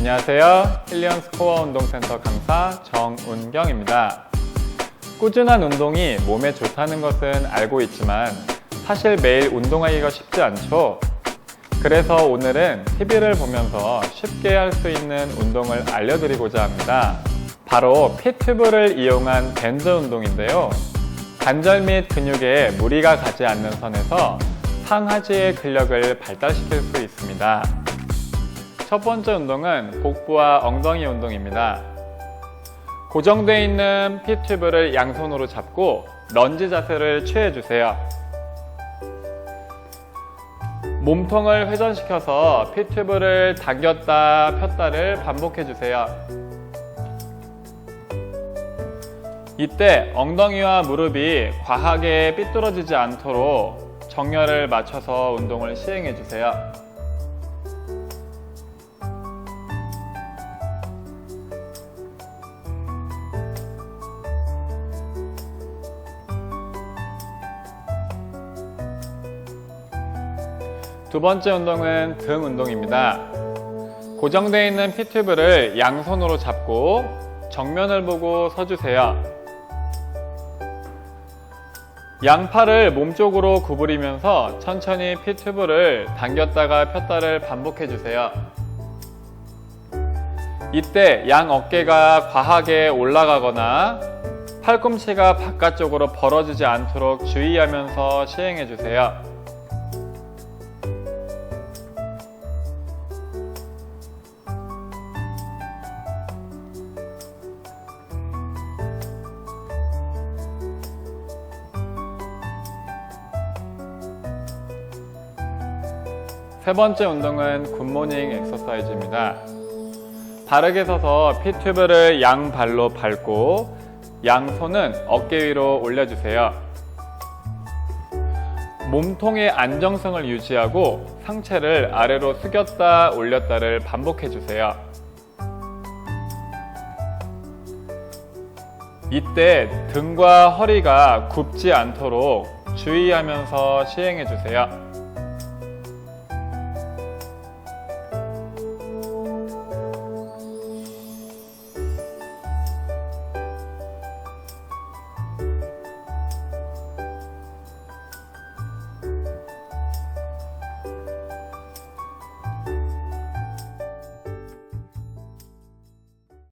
안녕하세요. 힐리언 스코어 운동센터 강사 정운경입니다. 꾸준한 운동이 몸에 좋다는 것은 알고 있지만 사실 매일 운동하기가 쉽지 않죠. 그래서 오늘은 TV를 보면서 쉽게 할 수 있는 운동을 알려드리고자 합니다. 바로 피튜브를 이용한 밴드 운동인데요. 관절 및 근육에 무리가 가지 않는 선에서 상하지의 근력을 발달시킬 수 있습니다. 첫 번째 운동은 복부와 엉덩이 운동입니다. 고정되어 있는 피 튜브를 양손으로 잡고 런지 자세를 취해주세요. 몸통을 회전시켜서 피 튜브를 당겼다 폈다를 반복해주세요. 이때 엉덩이와 무릎이 과하게 삐뚤어지지 않도록 정렬을 맞춰서 운동을 시행해주세요. 두 번째 운동은 등 운동입니다. 고정되어 있는 피튜브를 양손으로 잡고 정면을 보고 서주세요. 양팔을 몸쪽으로 구부리면서 천천히 피튜브를 당겼다가 폈다를 반복해 주세요. 이때 양 어깨가 과하게 올라가거나 팔꿈치가 바깥쪽으로 벌어지지 않도록 주의하면서 시행해 주세요. 세 번째 운동은 굿모닝 엑서사이즈입니다. 바르게 서서 피튜브를 양발로 밟고 양손은 어깨 위로 올려주세요. 몸통의 안정성을 유지하고 상체를 아래로 숙였다 올렸다를 반복해 주세요. 이때 등과 허리가 굽지 않도록 주의하면서 시행해 주세요.